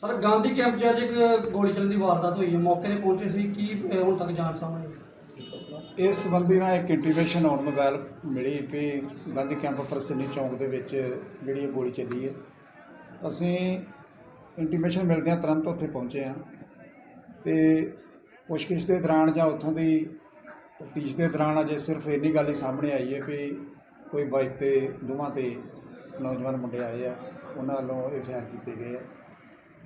Sir Gandhi camp 'ਚ ਅੱਜ ਇੱਕ ਗੋਲੀ ਚੱਲਣ ਦੀ ਵਾਰਦਾਤ ਹੋਈ ਹੈ। ਮੌਕੇ ਤੇ ਪਹੁੰਚੇ ਸੀ। ਕੀ ਅਹ, ਹੁਣ ਤੱਕ ਜਾਂਚ ਸਾਹਮਣੇ ਆਈ? ਇਸ ਸੰਬੰਧੀ ਨਾਲ ਇੱਕ ਇੰਟੀਮੇਸ਼ਨ ਆਨ ਮੋਬਾਈਲ ਮਿਲੀ ਵੀ ਗਾਂਧੀ ਕੈਂਪ ਪ੍ਰਸਿੱਧੀ ਚੌਂਕ ਦੇ ਵਿੱਚ ਜਿਹੜੀ ਇਹ ਗੋਲੀ ਚੱਲੀ ਹੈ। ਅਸੀਂ ਇੰਟੀਮੇਸ਼ਨ ਮਿਲਦਿਆਂ ਤੁਰੰਤ ਉੱਥੇ ਪਹੁੰਚੇ ਹਾਂ ਤੇ ਪੁੱਛਗਿੱਛ ਦੇ ਦੌਰਾਨ ਜਾਂ ਉੱਥੋਂ ਦੀ ਤਫਤੀਸ਼ ਦੇ ਦੌਰਾਨ ਅਜੇ ਸਿਰਫ ਇੰਨੀ ਗੱਲ ਹੀ ਸਾਹਮਣੇ ਆਈ ਹੈ ਵੀ ਕੋਈ ਬਾਈਕ ਤੇ ਦੋਵਾਂ ਤੇ ਨੌਜਵਾਨ ਮੁੰਡੇ ਆਏ ਆ। ਉਹਨਾਂ ਵੱਲੋਂ ਇਹ ਫਾਇਰ ਕੀਤੇ ਗਏ ਆ।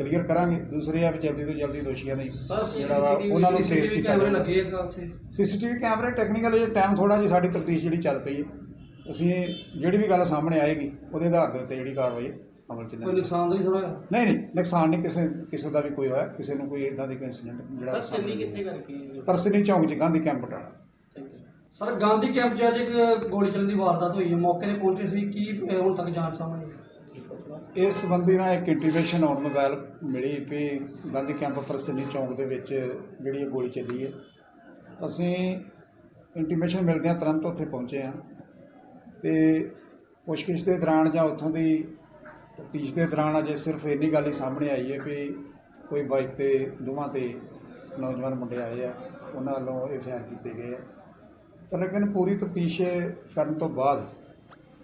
ਕਲੀਅਰ ਕਰਾਂਗੇ। ਦੂਸਰੇ ਆ ਵੀ ਜਲਦੀ ਤੋਂ ਜਲਦੀ ਦੋਸ਼ੀਆਂ ਦੀ ਜਿਹੜਾ ਵਾ ਉਹਨਾਂ ਨੂੰ ਟ੍ਰੇਸ ਕੀਤਾ ਜਾਵੇ ਸੀਸੀਟੀਵੀ ਕੈਮਰੇ ਟੈਕਨੀਕਲ ਜੇ ਟਾਈਮ ਥੋੜਾ ਜਿਹਾ ਸਾਡੀ ਤਫਤੀਸ਼ ਜਿਹੜੀ ਚੱਲ ਪਈ ਹੈ। ਅਸੀਂ ਜਿਹੜੀ ਵੀ ਗੱਲ ਸਾਹਮਣੇ ਆਏਗੀ ਉਹਦੇ ਆਧਾਰ ਦੇ ਉੱਤੇ ਜਿਹੜੀ ਕਾਰਵਾਈ ਅਮਲ ਚ ਕੋਈ ਨੁਕਸਾਨ ਨਹੀਂ ਹੋਇਆ ਨਹੀਂ ਨਹੀਂ ਨੁਕਸਾਨ ਨਹੀਂ ਕਿਸੇ ਕਿਸੇ ਦਾ ਵੀ ਕੋਈ ਹੋਇਆ ਕਿਸੇ ਨੂੰ ਕੋਈ ਇਦਾਂ ਦੀ ਕੋਈ ਇਨਸੀਡੈਂਟ ਜਿਹੜਾ ਸਰ ਚੱਲੀ ਕਿੱਥੇ ਕਰਕੇ ਪਰਸਨੀ ਚੌਂਕ ਚ Gandhi Camp Batala sir Gandhi Camp 'ਚ ਅੱਜ ਇੱਕ ਗੋਲੀ ਚੱਲਣ ਦੀ ਵਾਰਦਾਤ ਹੋਈ ਹੈ। ਮੌਕੇ ਤੇ ਪਹੁੰਚੇ ਸੀ। ਕੀ ਹੁਣ ਤੱਕ ਜਾਂਚ ਸਾਹਮਣੇ? ਇਸ ਸੰਬੰਧੀ ਨਾਲ ਇੱਕ ਇੰਟੀਮੇਸ਼ਨ ਆਨ ਮੋਬਾਈਲ ਮਿਲੀ ਵੀ ਗਾਂਧੀ ਕੈਂਪ ਪਰਸਨੀ ਚੌਂਕ ਦੇ ਵਿੱਚ ਜਿਹੜੀ ਇਹ ਗੋਲੀ ਚੱਲੀ ਹੈ। ਅਸੀਂ ਇੰਟੀਮੇਸ਼ਨ ਮਿਲਦਿਆਂ ਤੁਰੰਤ ਉੱਥੇ ਪਹੁੰਚੇ ਹਾਂ ਤੇ ਪੁੱਛਗਿੱਛ ਦੇ ਦੌਰਾਨ ਜਾਂ ਉੱਥੋਂ ਦੀ ਤਫਤੀਸ਼ ਦੇ ਦੌਰਾਨ ਅਜੇ ਸਿਰਫ ਇੰਨੀ ਗੱਲ ਹੀ ਸਾਹਮਣੇ ਆਈ ਹੈ ਕਿ ਕੋਈ ਬਾਈਕ ਤੇ ਦੋਵਾਂ ਤੇ ਨੌਜਵਾਨ ਮੁੰਡੇ ਆਏ ਆ, ਉਹਨਾਂ ਵੱਲੋਂ ਇਹ ਫਾਇਰ ਕੀਤੇ ਗਏ ਆ। ਪਰ ਲੇਕਿਨ ਪੂਰੀ ਤਫਤੀਸ਼ ਕਰਨ ਤੋਂ ਬਾਅਦ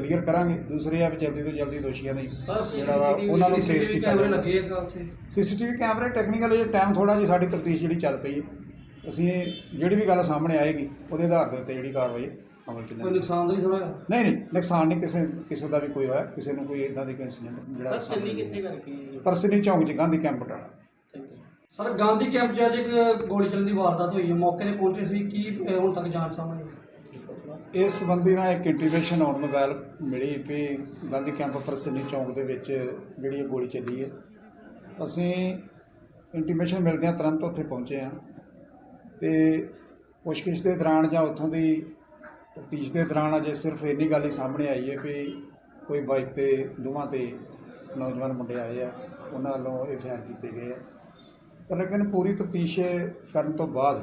ਕਲੀਅਰ ਕਰਾਂਗੇ। ਦੂਸਰੇ ਆ ਵੀ ਜਲਦੀ ਤੋਂ ਜਲਦੀ ਦੋਸ਼ੀਆਂ ਦੀ ਜਿਹੜਾ ਵਾ ਉਹਨਾਂ ਨੂੰ CCTV ਕੀਤਾ ਜਾਵੇ ਸੀਸੀਟੀਵੀ ਕੈਮਰੇ ਟੈਕਨੀਕਲ ਜੇ ਟਾਈਮ ਥੋੜਾ ਜਿਹਾ ਸਾਡੀ ਤਫਤੀਸ਼ ਜਿਹੜੀ ਚੱਲ ਪਈ ਹੈ। ਅਸੀਂ ਜਿਹੜੀ ਵੀ ਗੱਲ ਸਾਹਮਣੇ ਆਏਗੀ ਉਹਦੇ ਆਧਾਰ ਦੇ ਉੱਤੇ ਜਿਹੜੀ ਕਾਰਵਾਈ ਅਮਲ ਚ ਕੋਈ ਨੁਕਸਾਨ ਤਾਂ ਨਹੀਂ ਹੋਇਆ? ਨਹੀਂ ਨਹੀਂ ਨੁਕਸਾਨ ਨਹੀਂ ਕਿਸੇ ਕਿਸੇ ਦਾ ਵੀ ਕੋਈ ਹੋਇਆ ਕਿਸੇ ਨੂੰ ਕੋਈ ਇਦਾਂ ਦੀ ਕੋਈ ਇਨਸੀਡੈਂਟ ਜਿਹੜਾ ਸਰ ਚੱਲੀ ਕਿੱਥੇ ਕਰਕੇ ਪਰਸਨੀ ਚੌਂਕ ਚ Gandhi Camp Batala sir Gandhi Camp 'ਚ ਅੱਜ ਇੱਕ ਗੋਲੀ ਚੱਲਣ ਦੀ ਵਾਰਦਾਤ ਹੋਈ ਹੈ। ਮੌਕੇ ਤੇ ਪਹੁੰਚੇ ਸੀ। ਕੀ ਹੁਣ ਤੱਕ ਜਾਂਚ ਸਾਹਮਣੇ? ਇਸ ਸੰਬੰਧੀ ਨਾ ਇੱਕ ਇੰਟੀਮੇਸ਼ਨ ਆਨ ਮੋਬਾਈਲ ਮਿਲੀ ਵੀ ਗਾਂਧੀ ਕੈਂਪ ਪਰਸਨੀ ਚੌਂਕ ਦੇ ਵਿੱਚ ਜਿਹੜੀ ਇਹ ਗੋਲੀ ਚੱਲੀ ਹੈ। ਅਸੀਂ ਇੰਟੀਮੇਸ਼ਨ ਮਿਲਦਿਆਂ ਤੁਰੰਤ ਉੱਥੇ ਪਹੁੰਚੇ ਹਾਂ ਤੇ ਪੁੱਛਗਿੱਛ ਦੇ ਦੌਰਾਨ ਜਾਂ ਉੱਥੋਂ ਦੀ ਤਫਤੀਸ਼ ਦੇ ਦੌਰਾਨ ਅਜੇ ਸਿਰਫ ਇੰਨੀ ਗੱਲ ਹੀ ਸਾਹਮਣੇ ਆਈ ਹੈ ਕਿ ਕੋਈ ਬਾਈਕ ਤੇ ਦੋਵਾਂ ਤੇ ਨੌਜਵਾਨ ਮੁੰਡੇ ਆਏ ਆ, ਉਹਨਾਂ ਵੱਲੋਂ ਇਹ ਫਾਇਰ ਕੀਤੇ ਗਏ ਆ। ਲੇਕਿਨ ਪੂਰੀ ਤਫਤੀਸ਼ ਕਰਨ ਤੋਂ ਬਾਅਦ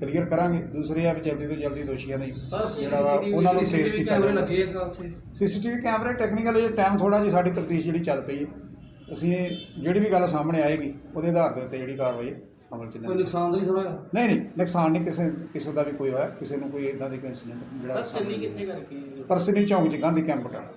ਕਲੀਅਰ ਕਰਾਂਗੇ। ਦੂਸਰੇ ਆ ਵੀ ਜਲਦੀ ਤੋਂ ਜਲਦੀ ਦੋਸ਼ੀਆਂ ਦੀ ਜਿਹੜਾ ਵਾ ਉਹਨਾਂ ਨੂੰ CCTV ਕੀਤਾ ਜਾਵੇ। ਸੀਸੀਟੀਵੀ ਕੈਮਰੇ ਟੈਕਨੀਕਲ ਜੇ ਟਾਈਮ ਥੋੜਾ ਜਿਹਾ ਸਾਡੀ ਤਫਤੀਸ਼ ਜਿਹੜੀ ਚੱਲ ਪਈ ਹੈ। ਅਸੀਂ ਜਿਹੜੀ ਵੀ ਗੱਲ ਸਾਹਮਣੇ ਆਏਗੀ ਉਹਦੇ ਆਧਾਰ ਦੇ ਉੱਤੇ ਜਿਹੜੀ ਕਾਰਵਾਈ ਅਮਲ ਚ ਕੋਈ ਨੁਕਸਾਨ ਨਹੀਂ ਹੋਇਆ? ਨਹੀਂ ਨਹੀਂ ਨੁਕਸਾਨ ਨਹੀਂ ਕਿਸੇ ਕਿਸੇ ਦਾ ਵੀ ਕੋਈ ਹੋਇਆ ਕਿਸੇ ਨੂੰ ਕੋਈ ਇਦਾਂ ਦੀ ਕੋਈ ਇਨਸੀਡੈਂਟ ਜਿਹੜਾ ਸਰ ਚੱਲੀ ਕਿੱਥੇ ਕਰਕੇ ਪਰਸਨੀ ਚੌਂਕ ਚ ਗਾਂਧੀ ਕੈਂਪ ਬਟਾਲਾ